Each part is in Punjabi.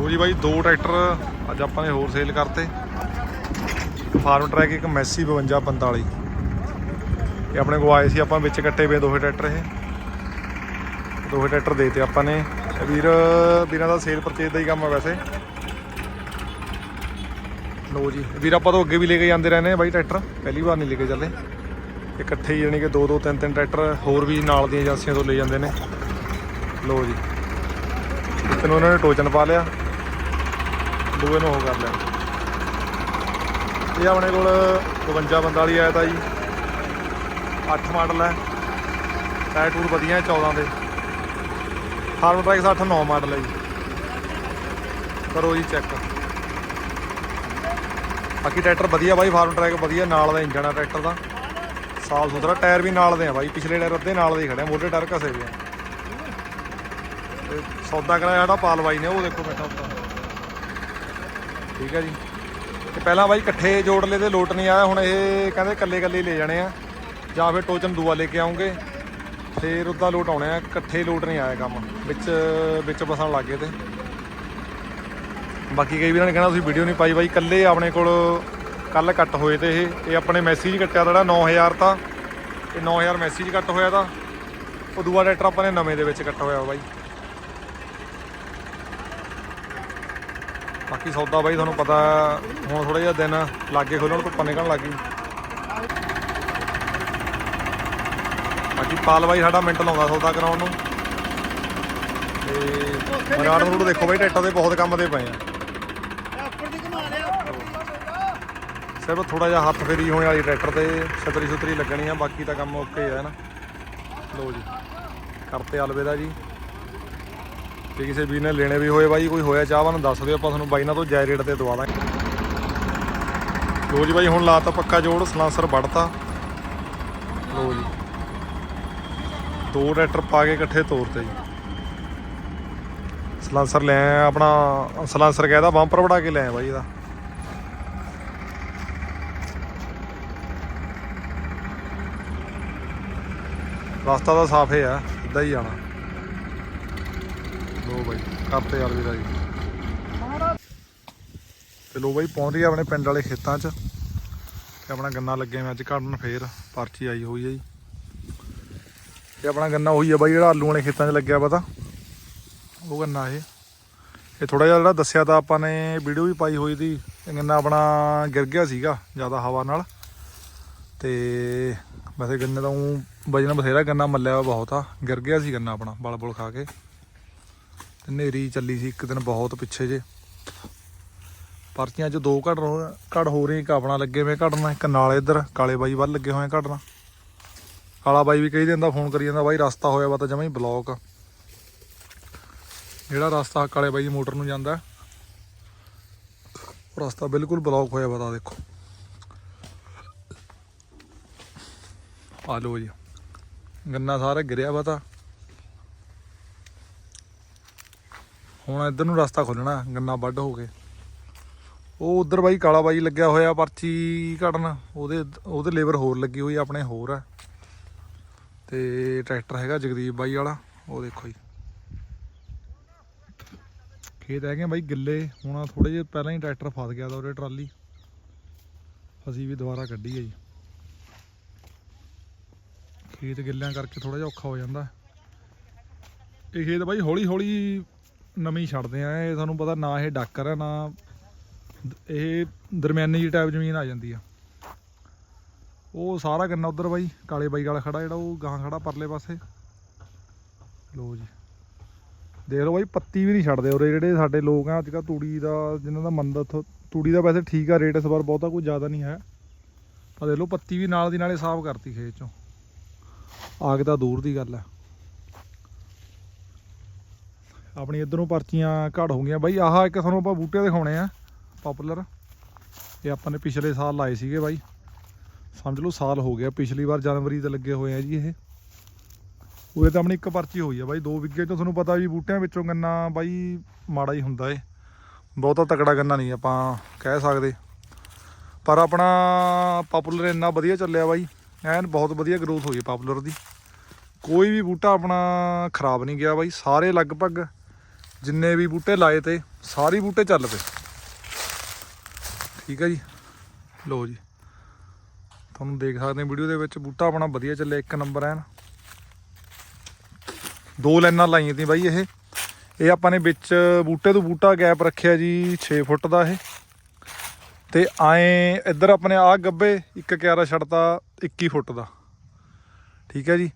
ਲੋ ਜੀ ਬਾਈ, ਦੋ ਟਰੈਕਟਰ ਅੱਜ ਆਪਾਂ ਨੇ ਹੋਰ ਸੇਲ ਕਰਤੇ। ਫਾਰਮ ਟਰੈਕ ਇੱਕ ਮੈਸੀ 52 45 ਇਹ ਆਪਣੇ ਕੋਲ ਆਏ ਸੀ ਆਪਾਂ ਵਿੱਚ ਕੱਟੇ ਪਏ ਦੋਹੇ ਟਰੈਕਟਰ ਇਹ। ਦੋਹੇ ਟਰੈਕਟਰ ਦੇਤੇ ਆਪਾਂ ਨੇ। ਵੀਰ, ਵੀਰਾਂ ਦਾ ਸੇਲ ਪਰਚੇਜ ਦਾ ਹੀ ਕੰਮ ਹੈ ਵੈਸੇ। ਲੋ ਜੀ, ਵੀਰ ਆਪਾਂ ਤੋਂ ਅੱਗੇ ਵੀ ਲੈ ਕੇ ਜਾਂਦੇ ਰਹਿੰਦੇ ਆ ਬਾਈ ਟਰੈਕਟਰ। ਪਹਿਲੀ ਵਾਰ ਨਹੀਂ ਲੈ ਕੇ ਚੱਲੇ। ਇਕੱਠੇ ਹੀ ਯਾਨੀ ਕਿ ਦੋ ਦੋ ਤਿੰਨ ਤਿੰਨ ਟਰੈਕਟਰ ਹੋਰ ਵੀ ਨਾਲ ਦੀਆਂ ਏਜੰਸੀਆਂ ਤੋਂ ਲੈ ਜਾਂਦੇ ਨੇ। ਲੋ ਜੀ। ਤੈਨੂੰ ਨੂੰ ਉਹਨਾਂ ਨੇ ਟੋਚਨ ਪਾ ਲਿਆ। ਦੂਏ ਨੂੰ ਉਹ ਕਰ ਲਿਆ। ਇਹ ਆਪਣੇ ਕੋਲ 52 45 ਆਇਆ ਤਾਂ ਜੀ। 8 ਮਾਡਲ ਹੈ। ਟਾਇਰ ਟੂਰ ਵਧੀਆ ਹੈ 14 ਦੇ। ਫਾਰਮ ਟਰੈਕ 60 9 ਮਾਡਲ ਹੈ ਜੀ। ਕਰੋ ਜੀ ਚੈੱਕ ਬਾਕੀ ਟਰੈਕਟਰ ਵਧੀਆ ਬਾਈ ਫਾਰਮ ਟਰੈਕ ਵਧੀਆ, ਨਾਲ ਦਾ ਇੰਜਣ ਆ ਟਰੈਕਟਰ ਦਾ। ਸਾਫ਼ ਸੁਥਰਾ, ਟਾਇਰ ਵੀ ਨਾਲ ਦੇ ਆ ਬਾਈ। ਪਿਛਲੇ ਟਾਇਰ ਅੱਧੇ ਨਾਲ ਦੇ ਖੜੇ ਆ, ਮੋਢੇ ਟਾਇਰ ਘਸੇ ਵੀ ਆ। ਤੇ ਸੌਦਾ ਕਰਾਇਆ ਜਿਹੜਾ ਪਾਲ ਬਾਈ ਨੇ, ਉਹ ਦੇਖੋ ਬੈਠਾ ਉੱਤਾ ਠੀਕ ਹੈ ਜੀ। ਤੇ ਪਹਿਲਾਂ ਬਾਈ ਇਕੱਠੇ ਜੋੜ ਲਏ ਤੇ ਲੋਟ ਨਹੀਂ ਆਇਆ, ਹੁਣ ਇਹ ਕਹਿੰਦੇ ਇਕੱਲੇ ਇਕੱਲੇ ਲੈ ਜਾਣੇ ਆ। ਜਾਂ ਫਿਰ ਟੋਚਨ ਦੂਆ ਲੈ ਕੇ ਆਉਂਗੇ। ਫੇਰ ਉੱਦਾਂ ਲੋਟ ਆਉਣੇ ਆ, ਇਕੱਠੇ ਲੋਟ ਨਹੀਂ ਆਇਆ ਕੰਮ। ਵਿੱਚ ਵਿੱਚ ਬਸਣ ਲੱਗ ਗਏ ਤੇ। ਬਾਕੀ ਕਈ ਵੀਰਾਂ ਨੇ ਕਹਿਣਾ, ਤੁਸੀਂ ਵੀਡੀਓ ਨਹੀਂ ਪਾਈ ਬਾਈ, ਇਕੱਲੇ ਆਪਣੇ ਕੋਲ ਕੱਲ ਕੱਟ ਹੋਏ ਤੇ ਇਹ। ਇਹ ਆਪਣੇ ਮੈਸੇਜ ਕੱਟਿਆ ਜਿਹੜਾ 9000 ਤਾਂ। ਇਹ 9000 ਮੈਸੇਜ ਕੱਟ ਹੋਇਆ ਤਾਂ। ਉਹ ਦੂਆ ਟਰੈਕਟਰ ਆਪਾਂ ਨੇ ਨਵੇਂ ਦੇ ਵਿੱਚ ਕੱਟ ਹੋਇਆ ਬਾਈ। ਬਾਕੀ ਸੌਦਾ ਬਾਈ, ਤੁਹਾਨੂੰ ਪਤਾ ਹੁਣ ਥੋੜਾ ਜਿਹਾ ਦਿਨ ਲਾਗੇ ਖੋਲਣ ਧੁੱਪਾਂ ਨਿਕਲਣ ਲੱਗ ਗਈ ਬਾਕੀ ਪਾਲ ਬਾਈ ਸਾਡਾ ਮਿੰਟ ਲਾਉਂਦਾ ਸੌਦਾ ਕਰਾਉਣ ਨੂੰ। ਤੇ ਮਰਾੜ ਰੂਟ ਦੇਖੋ ਬਾਈ, ਟਰੈਕਟਰ ਦੇ ਬਹੁਤ ਕੰਮ ਦੇ ਪਏ ਆ। ਸਿਰਫ ਥੋੜਾ ਜਿਹਾ ਹੱਥ ਫੇਰੀ ਹੋਣ ਵਾਲੀ ਟਰੈਕਟਰ ਤੇ ਛਤਰੀ ਛਤਰੀ ਲੱਗਣੀ ਆ, ਬਾਕੀ ਤਾਂ ਕੰਮ ਓਕੇ ਹੈ ਨਾ। ਲੋ ਜੀ, ਕਰਤੇ ਅਲਵਿਦਾ ਜੀ। ਤੇ ਕਿਸੇ ਵੀ ਨੇ ਲੈਣੇ ਵੀ ਹੋਏ ਬਾਈ, ਕੋਈ ਹੋਇਆ ਚਾਹਵਾਨ ਦੱਸ ਦਿਓ, ਆਪਾਂ ਤੁਹਾਨੂੰ ਬਾਈ ਨਾਲ ਤੋਂ ਜਾਇ ਰੇਟ ਤੇ ਦਵਾ ਦਾਂਗੇ। ਲੋ ਜੀ ਬਾਈ, ਹੁਣ ਲਾਤਾ ਪੱਕਾ ਜੋੜ, ਸਲਾਂਸਰ ਵੜਤਾ ਲੋ ਜੀ। ਦੋ ਟਰੈਕਟਰ ਪਾ ਕੇ ਇਕੱਠੇ ਤੋਰਤੇ ਜੀ। ਸਲਾਂਸਰ ਲੈ ਆਇਆ, ਆਪਣਾ ਸਲਾਂਸਰ ਕਹਿੰਦਾ ਬੰਪਰ ਵੜਾ ਕੇ ਲੈ ਆਇਆ ਬਾਈ ਇਹਦਾ। ਰਸਤਾ ਤਾਂ ਸਾਫ਼ ਹੈ ਆ, ਸਿੱਧਾ ਹੀ ਜਾਣਾ। ਲੋ ਬਾਈ, ਕਰਤੇ ਯਾਰ ਜੀ। ਤੇ ਲੋ ਬਾਈ, ਪਹੁੰਚ ਗਏ ਆਪਣੇ ਪਿੰਡ ਵਾਲੇ ਖੇਤਾਂ 'ਚ। ਤੇ ਆਪਣਾ ਗੰਨਾ ਲੱਗੇ ਮੈਂ ਅੱਜ ਕੱਢਣ ਫੇਰ ਪਰਚੀ ਆਈ ਹੋਈ ਹੈ ਜੀ। ਤੇ ਆਪਣਾ ਗੰਨਾ ਉਹੀ ਆ ਬਾਈ, ਜਿਹੜਾ ਆਲੂ ਵਾਲੇ ਖੇਤਾਂ 'ਚ ਲੱਗਿਆ ਪਤਾ ਉਹ ਗੰਨਾ ਇਹ। ਇਹ ਥੋੜਾ ਜਿਹਾ ਜਿਹੜਾ ਦੱਸਿਆ ਤਾਂ ਆਪਾਂ ਨੇ, ਵੀਡੀਓ ਵੀ ਪਾਈ ਹੋਈ ਦੀ ਇਹ ਗੰਨਾ ਆਪਣਾ ਗਿਰ ਗਿਆ ਸੀਗਾ, ਜ਼ਿਆਦਾ ਹਵਾ ਨਾਲ। ਤੇ ਵੈਸੇ ਗੰਨੇ ਦਾ ਉਹ ਵਜਨ ਬਥੇਰਾ, ਗੰਨਾ ਮੱਲਿਆ ਹੋਇਆ ਬਹੁਤ ਆ। ਗਿਰ ਗਿਆ ਸੀ ਗੰਨਾ ਆਪਣਾ ਬਲ ਬੁਲ ਖਾ ਕੇ। ਹਨੇਰੀ ਚੱਲੀ ਸੀ ਇੱਕ ਦਿਨ ਬਹੁਤ ਪਿੱਛੇ ਜੇ। ਪਰਚੀਆਂ 'ਚ ਦੋ ਘੜ ਰੋ- ਘੜ ਹੋ ਰਹੀ, ਇੱਕ ਆਪਣਾ ਲੱਗੇ ਹੋਏ ਘੜਨਾ, ਇੱਕ ਨਾਲ ਇੱਧਰ, ਕਾਲੇ ਬਾਈ ਵੱਲ ਲੱਗੇ ਹੋਏ ਘੜਨਾ। ਕਾਲਾ ਬਾਈ ਵੀ ਕਹੀ ਦਿੰਦਾ, ਫੋਨ ਕਰੀ ਜਾਂਦਾ, ਬਾਈ ਰਸਤਾ ਹੋਇਆ ਵਾ ਤਾਂ ਜਮਾਂ ਹੀ ਬਲੌਕ ਜਿਹੜਾ ਰਸਤਾ ਕਾਲੇ ਬਾਈ ਦੀ ਮੋਟਰ ਨੂੰ ਜਾਂਦਾ, ਉਹ ਰਸਤਾ ਬਿਲਕੁਲ ਬਲੌਕ ਹੋਇਆ ਵਾ ਦੇਖੋ। ਆ ਲੋ ਜੀ। ਗੰਨਾ ਸਾਰਾ ਗਿਰਿਆ ਵਾ ਤਾਂ। ਹੁਣ ਇੱਧਰ ਨੂੰ ਰਸਤਾ ਖੋਲਣਾ ਗੰਨਾ ਵੱਢ ਹੋ ਕੇ। ਉਹ ਉਧਰ ਬਾਈ ਕਾਲਾ ਬਾਈ ਲੱਗਿਆ ਹੋਇਆ ਪਰਚੀ ਕੱਢਣ, ਉਹਦੇ ਉਹਦੇ ਲੇਬਰ ਹੋਰ ਲੱਗੀ ਹੋਈ ਆਪਣੇ ਹੋਰ ਆ। ਤੇ ਟਰੈਕਟਰ ਹੈਗਾ ਜਗਦੀਪ ਬਾਈ ਵਾਲਾ, ਉਹ ਦੇਖੋ ਜੀ। ਖੇਤ ਹੈਗੇ ਬਾਈ ਗਿੱਲੇ, ਹੁਣ ਥੋੜੇ ਜਿਹਾ ਪਹਿਲਾਂ ਹੀ ਟਰੈਕਟਰ ਫਸ ਗਿਆ ਤਾਂ ਉਹਦੇ ਟਰਾਲੀ। ਅਸੀਂ ਵੀ ਦੁਬਾਰਾ ਕੱਢੀ ਹੈ ਜੀ। ਖੇਤ ਗਿੱਲਿਆਂ ਕਰਕੇ ਥੋੜਾ ਜਿਹਾ ਔਖਾ ਹੋ ਜਾਂਦਾ। ਇਹ ਖੇਤ ਬਾਈ ਹੌਲੀ ਹੌਲੀ ਨਵੀਂ ਛੱਡਦੇ ਆ, ਇਹ ਤੁਹਾਨੂੰ ਪਤਾ ਨਾ ਇਹ ਡਾਕਰ ਹੈ ਨਾ ਇਹ ਦਰਮਿਆਨੀ ਜਿਹੀ ਟਾਈਪ ਜ਼ਮੀਨ ਆ ਜਾਂਦੀ ਆ। ਉਹ ਸਾਰਾ ਗੰਨਾ ਉਧਰ ਬਾਈ, ਕਾਲੇ ਬਾਈ ਵਾਲਾ ਖੜਾ ਜਿਹੜਾ, ਉਹ ਗਾਂ ਖੜਾ ਪਰਲੇ ਪਾਸੇ। ਲੋ ਜੀ। ਦੇਖ ਲਓ ਬਾਈ, ਪੱਤੀ ਵੀ ਨਹੀਂ ਛੱਡਦੇ ਉਰੇ, ਜਿਹੜੇ ਸਾਡੇ ਲੋਕ ਆ, ਅੱਜ ਕੱਲ੍ਹ ਤੂੜੀ ਦਾ, ਜਿਨ੍ਹਾਂ ਦਾ ਮੰਦਾ ਤੂੜੀ ਦਾ ਵੈਸੇ ਠੀਕ ਆ, ਰੇਟ ਇਸ ਵਾਰ ਬਹੁਤਾ ਕੋਈ ਜ਼ਿਆਦਾ ਨਹੀਂ ਹੈ। ਪਰ ਦੇਖ ਲਓ, ਪੱਤੀ ਵੀ ਨਾਲ ਦੀ ਨਾਲੇ ਸਾਫ਼ ਕਰਤੀ ਖੇਤ ਚੋਂ। ਆਗ ਤਾਂ ਦੂਰ ਦੀ ਗੱਲ ਹੈ ਆਪਣੀ ਇਧਰੋਂ ਪਰਚੀਆਂ ਘੜ ਹੋ ਗਈਆਂ। ਬਾਈ, ਆਹ ਇੱਕ ਤੁਹਾਨੂੰ ਆਪਾਂ ਬੂਟੇ ਦਿਖਾਉਣੇ ਆ। ਪਪੂਲਰ ਇਹ ਆਪਾਂ ਨੇ ਪਿਛਲੇ ਸਾਲ ਲਾਏ ਸੀਗੇ ਬਾਈ। ਸਮਝ ਲਓ, ਸਾਲ ਹੋ ਗਿਆ। ਪਿਛਲੀ ਵਾਰ ਜਨਵਰੀ ਦੇ ਲੱਗੇ ਹੋਏ ਆ ਜੀ ਇਹ। ਉਰੇ ਤਾਂ ਆਪਣੀ ਇੱਕ ਪਰਚੀ ਹੋਈ ਆ ਬਾਈ। 2 ਵਿਗੇ ਤੋਂ ਤੁਹਾਨੂੰ ਪਤਾ ਵੀ ਬੂਟਿਆਂ ਵਿੱਚੋਂ ਗੰਨਾ ਬਾਈ ਮਾੜਾ ਹੀ ਹੁੰਦਾ ਏ। ਬਹੁਤਾ ਤਕੜਾ ਗੰਨਾ ਨਹੀਂ ਆਪਾਂ ਕਹਿ ਸਕਦੇ। ਪਰ ਆਪਣਾ ਪਪੂਲਰ ਇੰਨਾ ਵਧੀਆ ਚੱਲਿਆ ਬਾਈ। ਐਨ ਬਹੁਤ ਵਧੀਆ ਗਰੋਥ ਹੋਈ ਪਪੂਲਰ ਦੀ। ਕੋਈ ਵੀ ਬੂਟਾ ਆਪਣਾ ਖਰਾਬ ਨਹੀਂ ਗਿਆ ਬਾਈ। ਸਾਰੇ ਲਗਭਗ ਜਿੰਨੇ ਵੀ ਬੂਟੇ ਲਾਏ ਤੇ ਸਾਰੇ ਬੂਟੇ ਚੱਲ ਪਏ। ਠੀਕ ਹੈ ਜੀ? ਲੋ ਜੀ। ਤੁਹਾਨੂੰ ਦੇਖ ਸਕਦੇ ਵੀਡੀਓ ਦੇ ਵਿੱਚ ਬੂਟਾ ਆਪਣਾ ਵਧੀਆ ਚੱਲਿਆ, ਇੱਕ ਨੰਬਰ ਐਨ। ਦੋ ਲਾਈਨਾਂ ਲਾਈਆਂ ਤੀ ਬਾਈ ਇਹ। ਇਹ ਆਪਾਂ ਨੇ ਵਿੱਚ ਬੂਟੇ ਤੋਂ ਬੂਟਾ ਗੈਪ ਰੱਖਿਆ ਜੀ 6 ਫੁੱਟ ਦਾ ਇਹ। ਤੇ ਆਏ ਇੱਧਰ ਆਪਣੇ ਆ ਗੱਬੇ, ਇੱਕ ਕਿਆਰਾ ਛੱਡਤਾ 21 ਫੁੱਟ ਦਾ। ਠੀਕ ਹੈ ਜੀ?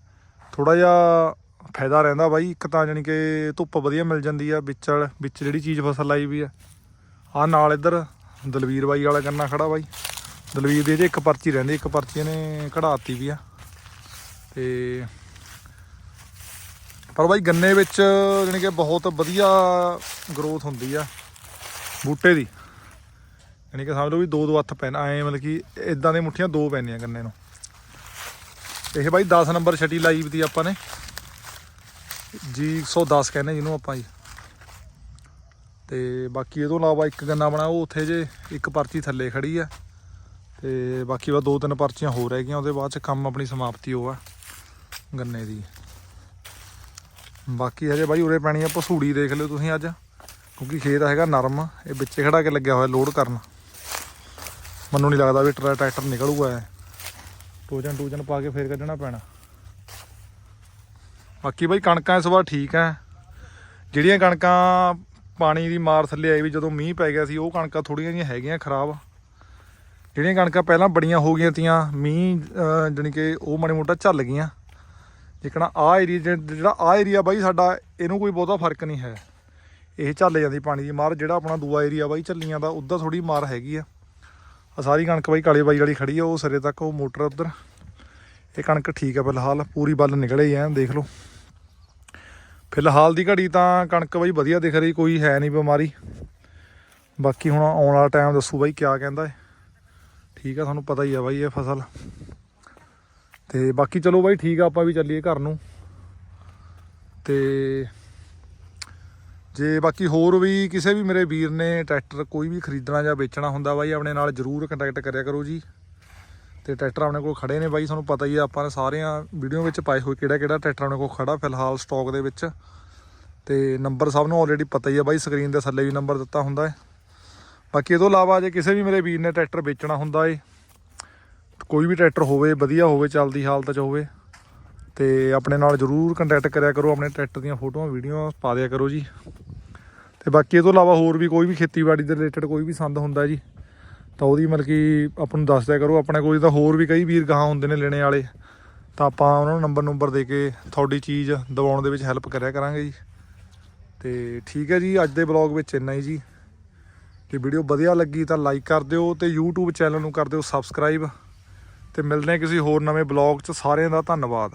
ਥੋੜਾ ਜਿਹਾ ਫਾਇਦਾ ਰਹਿੰਦਾ ਬਾਈ, ਇੱਕ ਤਾਂ ਜਾਣੀ ਕਿ ਧੁੱਪ ਵਧੀਆ ਮਿਲ ਜਾਂਦੀ ਆ ਵਿੱਚ ਵਾਲ- ਵਿੱਚ ਜਿਹੜੀ ਚੀਜ਼ ਫਸਲ ਲਾਈ ਵੀ ਆ। ਆ ਨਾਲ ਇੱਧਰ ਦਲਵੀਰ ਬਾਈ ਵਾਲਾ ਗੰਨਾ ਖੜਾ ਬਾਈ। ਦਲਵੀਰ ਦੀ ਜੇ ਇੱਕ ਪਰਚੀ ਰਹਿੰਦੀ, ਇੱਕ ਪਰਚੀ ਇਹਨੇ ਕਢਾਤੀ ਵੀ ਆ। ਤੇ ਪਰ ਬਾਈ ਗੰਨੇ ਵਿੱਚ ਜਾਣੀ ਕਿ ਬਹੁਤ ਵਧੀਆ ਗਰੋਥ ਹੁੰਦੀ ਆ, ਬੂਟੇ ਦੀ। ਯਾਨੀ ਕਿ ਸਮਝ ਲਓ ਵੀ ਦੋ ਦੋ ਹੱਥ ਪੈਣ, ਐ ਮਤਲਬ ਕਿ ਇਦਾਂ ਦੇ ਮੁੱਠੀਆਂ ਦੋ ਪੈਣੀਆਂ ਗੰਨੇ ਨੂੰ। ਇਹ ਬਾਈ 10 ਨੰਬਰ ਛਟੀ ਲਾਈ ਵੀ ਦੀ ਆਪਾਂ ਨੇ। ਜੀ 110 ਕਹਿੰਦੇ ਜਿਹਨੂੰ ਆਪਾਂ ਜੀ। ਤੇ ਬਾਕੀ ਇਹ ਤੋਂ ਇਲਾਵਾ ਇੱਕ ਗੰਨਾ ਬਣਾ, ਉਹ ਉੱਥੇ ਜੇ ਇੱਕ ਪਰਚੀ ਥੱਲੇ ਖੜੀ ਆ। ਤੇ ਬਾਕੀ ਵਾ ਦੋ ਤਿੰਨ ਪਰਚੀਆਂ ਹੋਰ ਰਹਿ ਗਈਆਂ, ਉਹਦੇ ਬਾਅਦ ਚ ਕੰਮ ਆਪਣੀ ਸਮਾਪਤੀ ਹੋ ਆ ਗੰਨੇ ਦੀ। ਬਾਕੀ ਹਜੇ ਬਾਈ ਉਰੇ ਪੈਣੀ ਆ ਪਸੂੜੀ, ਦੇਖ ਲਿਓ ਤੁਸੀਂ ਅੱਜ। ਕਿਉਂਕਿ ਖੇਤ ਹੈਗਾ ਨਰਮ, ਇਹ ਵਿੱਚੇ ਖੜਾ ਕੇ ਲੱਗਿਆ ਹੋਇਆ ਲੋਡ ਕਰਨ। ਮੈਨੂੰ ਨਹੀਂ ਲੱਗਦਾ ਵੀ ਟਰਾ- ਟਰੈਕਟਰ ਨਿਕਲੂਗਾ ਇਹ। ਟੋਜਨ ਟੂਜਨ ਪਾ ਕੇ ਫੇਰ ਕੱਢਣਾ ਪੈਣਾ। ਬਾਕੀ ਬਾਈ ਕਣਕਾਂ ਇਸ ਵਾਰ ਠੀਕ ਐ। ਜਿਹੜੀਆਂ ਕਣਕਾਂ ਪਾਣੀ ਦੀ ਮਾਰ ਥੱਲੇ ਆਈ ਵੀ ਜਦੋਂ ਮੀਂਹ ਪੈ ਗਿਆ ਸੀ ਉਹ ਕਣਕਾਂ ਥੋੜੀਆਂ ਜਿਹੀਆਂ ਹੈਗੀਆਂ ਖਰਾਬ। ਜਿਹੜੀਆਂ ਕਣਕਾਂ ਪਹਿਲਾਂ ਬੜੀਆਂ ਹੋ ਗਈਆਂ ਤੀਆਂ ਮੀਂਹ ਅਹ, ਜਾਣੀ ਕਿ ਉਹ ਮਾੜੀ ਮੋਟਾ ਝੱਲ ਗਈਆਂ। ਜਿਕਣਾ ਆ ਏਰੀਆ ਜਿਹੜਾ ਆ ਏਰੀਆ ਬਾਈ ਸਾਡਾ ਇਹਨੂੰ ਕੋਈ ਬਹੁਤਾ ਫ਼ਰਕ ਨਹੀਂ ਹੈ। ਇਹ ਝੱਲ ਜਾਂਦੀ ਪਾਣੀ ਦੀ ਮਾਰ ਜਿਹੜਾ ਆਪਣਾ ਦੂਆ ਏਰੀਆ ਬਾਈ ਝੱਲੀਆਂ ਦਾ ਉੱਧਰ ਥੋੜੀ ਮਾਰ ਹੈਗੀ ਆ। ਆ ਸਾਰੀ ਕਣਕ ਬਾਈ ਕਾਲੇ ਬਾਈ ਵਾਲੀ ਖੜੀ ਆ ਉਹ ਸਿਰੇ ਤੱਕ ਉਹ ਮੋਟਰ ਉੱਧਰ। ਇਹ ਕਣਕ ਠੀਕ ਆ ਫਿਲਹਾਲ ਪੂਰੀ ਬੱਲ ਨਿਕਲੇ ਹੀ ਦੇਖ ਲਓ। ਫਿਲਹਾਲ ਦੀ ਘੜੀ ਤਾਂ ਕਣਕ ਬਾਈ ਵਧੀਆ ਦਿਖ ਰਹੀ, ਕੋਈ ਹੈ ਨਹੀਂ ਬਿਮਾਰੀ। ਬਾਕੀ ਹੁਣ ਆਉਣ ਵਾਲਾ ਟਾਈਮ ਦੱਸੂ ਬਾਈ ਕਿਆ ਕਹਿੰਦਾ ਏ। ਠੀਕ ਆ, ਤੁਹਾਨੂੰ ਪਤਾ ਹੀ ਆ ਬਾਈ ਇਹ ਫਸਲ। ਤੇ ਬਾਕੀ ਚਲੋ ਬਾਈ ਠੀਕ ਆ, ਆਪਾਂ ਵੀ ਚੱਲੀਏ ਘਰ ਨੂੰ। ਤੇ ਜੇ ਬਾਕੀ ਹੋਰ ਵੀ ਕਿਸੇ ਵੀ ਮੇਰੇ ਵੀਰ ਨੇ ਟਰੈਕਟਰ ਕੋਈ ਵੀ ਖਰੀਦਣਾ ਜਾਂ ਵੇਚਣਾ ਹੁੰਦਾ ਬਾਈ, ਆਪਣੇ ਨਾਲ ਜਰੂਰ ਕੰਟੈਕਟ ਕਰਿਆ ਕਰੋ ਜੀ। ਤੇ ਟਰੈਕਟਰ ਆਪਣੇ ਕੋਲ ਖੜੇ ਨੇ ਬਾਈ, ਤੁਹਾਨੂੰ ਪਤਾ ਹੀ ਆ, ਆਪਾਂ ਨੇ ਸਾਰਿਆਂ ਵੀਡੀਓ ਵਿੱਚ ਪਾਏ ਹੋਏ ਕਿਹੜਾ ਕਿਹੜਾ ਟਰੈਕਟਰ ਆਪਣੇ ਕੋਲ ਖੜਾ ਫਿਲਹਾਲ ਸਟਾਕ ਦੇ ਵਿੱਚ। ਤੇ ਨੰਬਰ ਸਭ ਨੂੰ ਆਲਰੇਡੀ ਪਤਾ ਹੀ ਆ ਬਾਈ ਸਕਰੀਨ ਦੇ ਥੱਲੇ ਵੀ ਨੰਬਰ ਦਿੱਤਾ ਹੁੰਦਾ ਹੈ ਬਾਕੀ ਇਹ ਤੋਂ ਇਲਾਵਾ ਜੇ ਕਿਸੇ ਵੀ ਮੇਰੇ ਵੀਰ ਨੇ ਟਰੈਕਟਰ ਵੇਚਣਾ ਹੁੰਦਾ ਏ, ਕੋਈ ਵੀ ਟਰੈਕਟਰ ਹੋਵੇ, ਵਧੀਆ ਹੋਵੇ, ਚੱਲਦੀ ਹਾਲਤ 'ਚ ਹੋਵੇ, ਤੇ ਆਪਣੇ ਨਾਲ ਜਰੂਰ ਕੰਟੈਕਟ ਕਰਿਆ ਕਰੋ, ਆਪਣੇ ਟਰੈਕਟਰ ਦੀਆਂ ਫੋਟੋਆਂ, ਵੀਡੀਓ ਪਾ ਦਿਆ ਕਰੋ ਜੀ। ਤੇ ਬਾਕੀ ਇਹ ਤੋਂ ਇਲਾਵਾ ਹੋਰ ਵੀ ਕੋਈ ਵੀ ਖੇਤੀਬਾੜੀ ਦੇ ਰਿਲੇਟਡ ਕੋਈ ਵੀ ਸੰਦ ਹੁੰਦਾ ਜੀ ਤਾਂ ਉਹਦੀ ਮਤਲਬ ਕਿ ਆਪਾਂ ਨੂੰ ਦੱਸ ਦਿਆ ਕਰੋ, ਆਪਣੇ ਕੋਲ ਤਾਂ ਹੋਰ ਵੀ ਕਈ ਵੀਰ ਗਾਹਾਂ ਹੁੰਦੇ ਨੇ ਲੈਣੇ ਵਾਲੇ, ਤਾਂ ਆਪਾਂ ਉਹਨਾਂ ਨੂੰ ਨੰਬਰ ਨੰਬਰ ਦੇ ਕੇ ਤੁਹਾਡੀ ਚੀਜ਼ ਦਿਵਾਉਣ ਦੇ ਵਿੱਚ ਹੈਲਪ ਕਰਿਆ ਕਰਾਂਗੇ ਜੀ। ਤੇ ਠੀਕ ਹੈ ਜੀ, ਅੱਜ ਦੇ ਬਲੌਗ ਵਿੱਚ ਇੰਨਾ ਹੀ ਜੀ। ਜੇ ਵੀਡੀਓ ਵਧੀਆ ਲੱਗੀ ਤਾਂ ਲਾਈਕ ਕਰ ਦਿਓ ਤੇ YouTube ਚੈਨਲ ਨੂੰ ਕਰ ਦਿਓ ਸਬਸਕ੍ਰਾਈਬ ਤੇ ਮਿਲਦੇ ਹਾਂ ਕਿਸੇ ਹੋਰ ਨਵੇਂ ਬਲੌਗ 'ਚ, ਸਾਰਿਆਂ ਦਾ ਧੰਨਵਾਦ।